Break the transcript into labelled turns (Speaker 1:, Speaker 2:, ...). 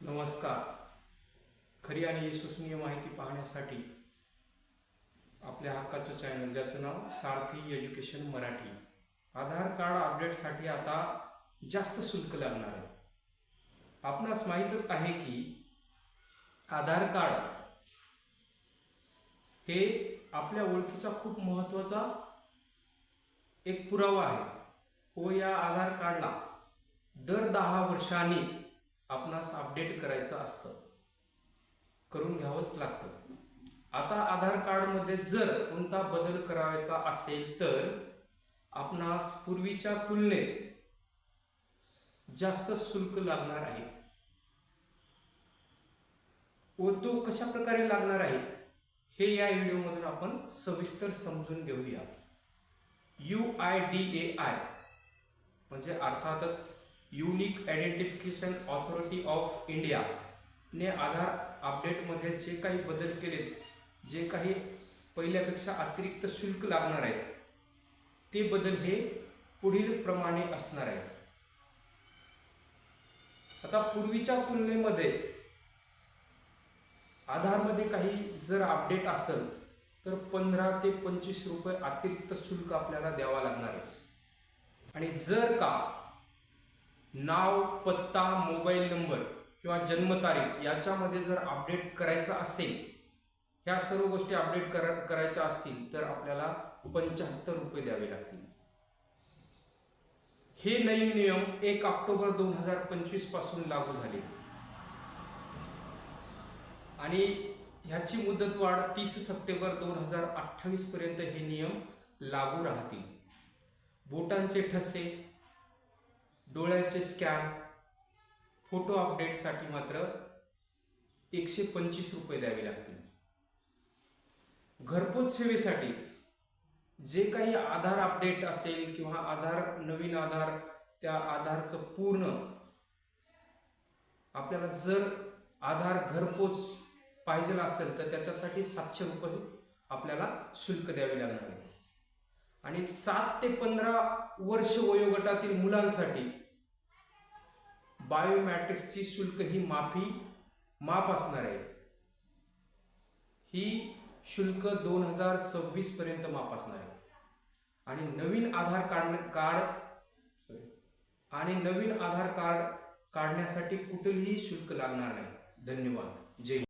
Speaker 1: नमस्कार. खरी आणि विश्वसनीय माहिती पाहण्यासाठी आपल्या हक्काचं चॅनल ज्याचं नाव सारथी एज्युकेशन मराठी. आधार कार्ड अपडेटसाठी आता जास्त शुल्क लागणार आहे. आपणास माहीतच आहे की आधार कार्ड हे आपल्या ओळखीचा खूप महत्त्वाचा एक पुरावा आहे. व या आधार कार्डला दर दहा वर्षांनी आपणास अपडेट करायचं असतं. करून घ्यावंच लागतं. आता आधार कार्डमध्ये जर कोणता बदल करायचा असेल तर आपणास पूर्वीच्या तुलनेत जास्त शुल्क लागणार आहे. व तो कशा प्रकारे लागणार आहे? हे या व्हिडिओमधून आपण सविस्तर समजून घेऊया. U I D A I म्हणजे अर्थातच unique identification authority of India ने आधार अपडेटमध्ये जे काही बदल केलेत जे काही पहिल्यापेक्षा अतिरिक्त शुल्क लागणार आहेत ते बदल हे पुढील प्रमाणे असणार आहेत. आता पूर्वीच्या तुलनेमध्ये आधारमध्ये काही जर अपडेट असेल तर पंधरा ते पंचवीस रुपये अतिरिक्त शुल्क आपल्याला द्यावा लागणार आहे. आणि जर का नाव पत्ता मोबाईल नंबर किंवा जन्मतारीख याच्यामध्ये जर अपडेट करायचं असेल ह्या सर्व गोष्टी अपडेट करा करायच्या असतील तर आपल्याला पंच्याहत्तर रुपये द्यावे लागतील. हे नवीन नियम एक ऑक्टोबर दोन हजार पंचवीसपासून लागू झाले. आणि ह्याची मुदतवाढ तीस सप्टेंबर दोन हजार अठ्ठावीस पर्यंत हे नियम लागू राहतील. बोटांचे ठसे डोळ्यांचे स्कॅन फोटो अपडेटसाठी मात्र एकशे पंचवीस रुपये द्यावे लागतील. घरपोच सेवेसाठी जे काही आधार अपडेट असेल किंवा आधार नवीन आधार त्या आधारचं पूर्ण आपल्याला जर आधार घरपोच पाहिजे असेल तर त्याच्यासाठी सातशे रुपये आपल्याला शुल्क द्यावे लागणार आहे. आणि सात ते पंधरा वर्ष वयोगटातील मुलांसाठी बायोमॅट्रिक्सची शुल्क ही माफी माफ असणार आहे. ही शुल्क दोन हजार सव्वीस पर्यंत माफ असणार आहे. आणि नवीन आधार कार्ड कार्ड आणि नवीन आधार कार्ड काढण्यासाठी कुठलंही शुल्क लागणार नाही. धन्यवाद. जय